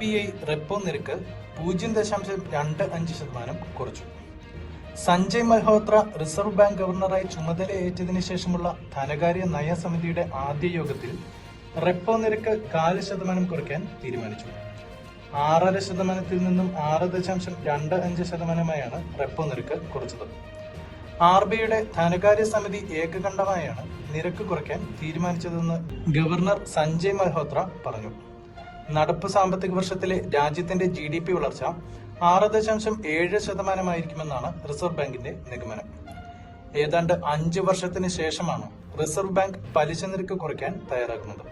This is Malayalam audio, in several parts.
ബി ഐ റെപ്പോ നിരക്ക് പൂജ്യം ദശാംശം രണ്ട് അഞ്ച് ശതമാനം കുറച്ചു. സഞ്ജയ് മൽഹോത്ര റിസർവ് ബാങ്ക് ഗവർണറായി ചുമതലയേറ്റതിനു ശേഷമുള്ള ധനകാര്യ നയസമിതിയുടെ ആദ്യ യോഗത്തിൽ റെപ്പോ നിരക്ക് കാൽ ശതമാനം കുറയ്ക്കാൻ തീരുമാനിച്ചു. ആറര ശതമാനത്തിൽ നിന്നും ആറ് ദശാംശം രണ്ട് അഞ്ച് ശതമാനമായാണ് റെപ്പോ നിരക്ക് കുറച്ചത്. ആർ ബി ഐയുടെ ധനകാര്യ സമിതി ഏകകണ്ഠമായാണ് നിരക്ക് കുറയ്ക്കാൻ തീരുമാനിച്ചതെന്ന് ഗവർണർ സഞ്ജയ് മൽഹോത്ര പറഞ്ഞു. നടപ്പ് സാമ്പത്തിക വർഷത്തിലെ രാജ്യത്തിന്റെ ജി ഡി പി വളർച്ച ആറ് ദശാംശം ഏഴ് ശതമാനമായിരിക്കുമെന്നാണ് റിസർവ് ബാങ്കിന്റെ നിഗമനം. ഏതാണ്ട് അഞ്ച് വർഷത്തിന് ശേഷമാണ് റിസർവ് ബാങ്ക് പലിശ നിരക്ക് കുറയ്ക്കാൻ തയ്യാറാകുന്നത്.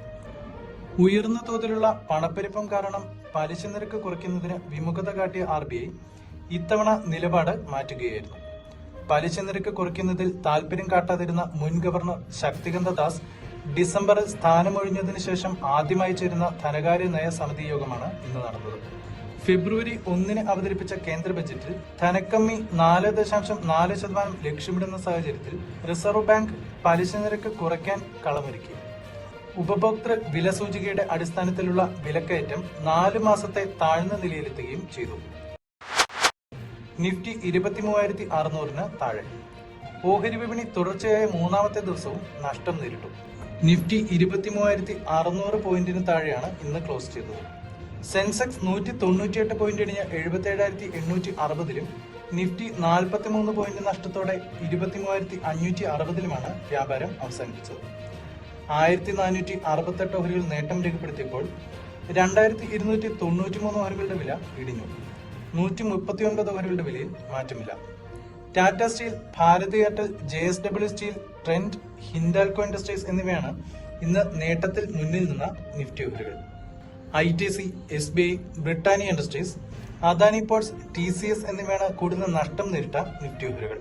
ഉയർന്ന തോതിലുള്ള പണപ്പെരുപ്പം കാരണം പലിശ നിരക്ക് കുറയ്ക്കുന്നതിന് വിമുഖത കാട്ടിയ ആർ ബി ഐ ഇത്തവണ നിലപാട് മാറ്റുകയായിരുന്നു. പലിശ നിരക്ക് കുറയ്ക്കുന്നതിൽ താൽപര്യം കാട്ടാതിരുന്ന മുൻ ഗവർണർ ശക്തികാന്ത ദാസ് ഡിസംബറിൽ സ്ഥാനമൊഴിഞ്ഞതിന് ശേഷം ആദ്യമായി ചേരുന്ന ധനകാര്യ നയ സമിതി യോഗമാണ് ഇന്ന് നടന്നത്. ഫെബ്രുവരി ഒന്നിന് അവതരിപ്പിച്ച കേന്ദ്ര ബജറ്റിൽ ധനക്കമ്മി നാല് ദശാംശം നാല് ശതമാനം ലക്ഷ്യമിടുന്ന സാഹചര്യത്തിൽ റിസർവ് ബാങ്ക് പലിശ നിരക്ക് കുറയ്ക്കാൻ കളമൊരുക്കി. ഉപഭോക്തൃ വില സൂചികയുടെ അടിസ്ഥാനത്തിലുള്ള വിലക്കയറ്റം നാല് മാസത്തെ താഴ്ന്ന നിലയിലെത്തുകയും ചെയ്തു. നിഫ്റ്റി ഇരുപത്തി മൂവായിരത്തി അറുന്നൂറിന് താഴെ. ഓഹരി വിപണി തുടർച്ചയായ മൂന്നാമത്തെ ദിവസവും നഷ്ടം നേരിട്ടു. നിഫ്റ്റി ഇരുപത്തി മൂവായിരത്തി അറുന്നൂറ് പോയിന്റിന് താഴെയാണ് ഇന്ന് ക്ലോസ് ചെയ്തത്. സെൻസെക്സ് നൂറ്റി തൊണ്ണൂറ്റിയെട്ട് പോയിന്റ് അടിഞ്ഞ എഴുപത്തി ഏഴായിരത്തി എണ്ണൂറ്റി അറുപതിലും നിഫ്റ്റി നാൽപ്പത്തി മൂന്ന് പോയിന്റ് നഷ്ടത്തോടെ ഇരുപത്തി മൂവായിരത്തി അഞ്ഞൂറ്റി അറുപതിലുമാണ് വ്യാപാരം അവസാനിപ്പിച്ചത്. ആയിരത്തി നാനൂറ്റി അറുപത്തെട്ട് ഓഹരികൾ നേട്ടം രേഖപ്പെടുത്തിയപ്പോൾ രണ്ടായിരത്തി ഇരുന്നൂറ്റി തൊണ്ണൂറ്റി മൂന്ന് ഓഹരികളുടെ വില ഇടിഞ്ഞു. നൂറ്റി മുപ്പത്തി ഒൻപത് ഓഹരികളുടെ വിലയിൽ മാറ്റമില്ല. Tata steel Bharat Airtel J S W steel Trent Hindalco industries എന്നിവയാണ് ഇന്ന് നേട്ടത്തിൽ മുന്നിൽ നിന്ന നിഫ്റ്റി ഓഹരികൾ I T C S B I Britannia industries Adani ports T C S എന്നിവയാണ് കൂടുതൽ നഷ്ടം നേരിട്ട നിഫ്റ്റി ഓഹരികൾ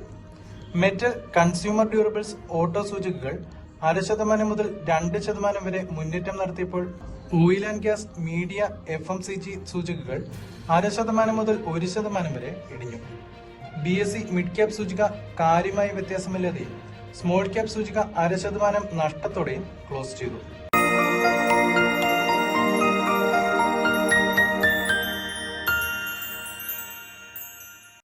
മെറ്റൽ കൺസ്യൂമർ ഡ്യൂറബിൾസ് ഓട്ടോ സൂചികകൾ അര ശതമാനം മുതൽ രണ്ട് ശതമാനം വരെ മുന്നേറ്റം നടത്തിയപ്പോൾ oil and gas media F M C G സൂചികകൾ അര ശതമാനം മുതൽ ഒരു ശതമാനം വരെ ഇടിഞ്ഞു. B S E mid cap സൂചിക കാര്യമായ വ്യത്യാസമില്ലാതെയും സ്മോൾ ക്യാപ് സൂചിക അര ശതമാനം നഷ്ടത്തോടെയും ക്ലോസ് ചെയ്തു.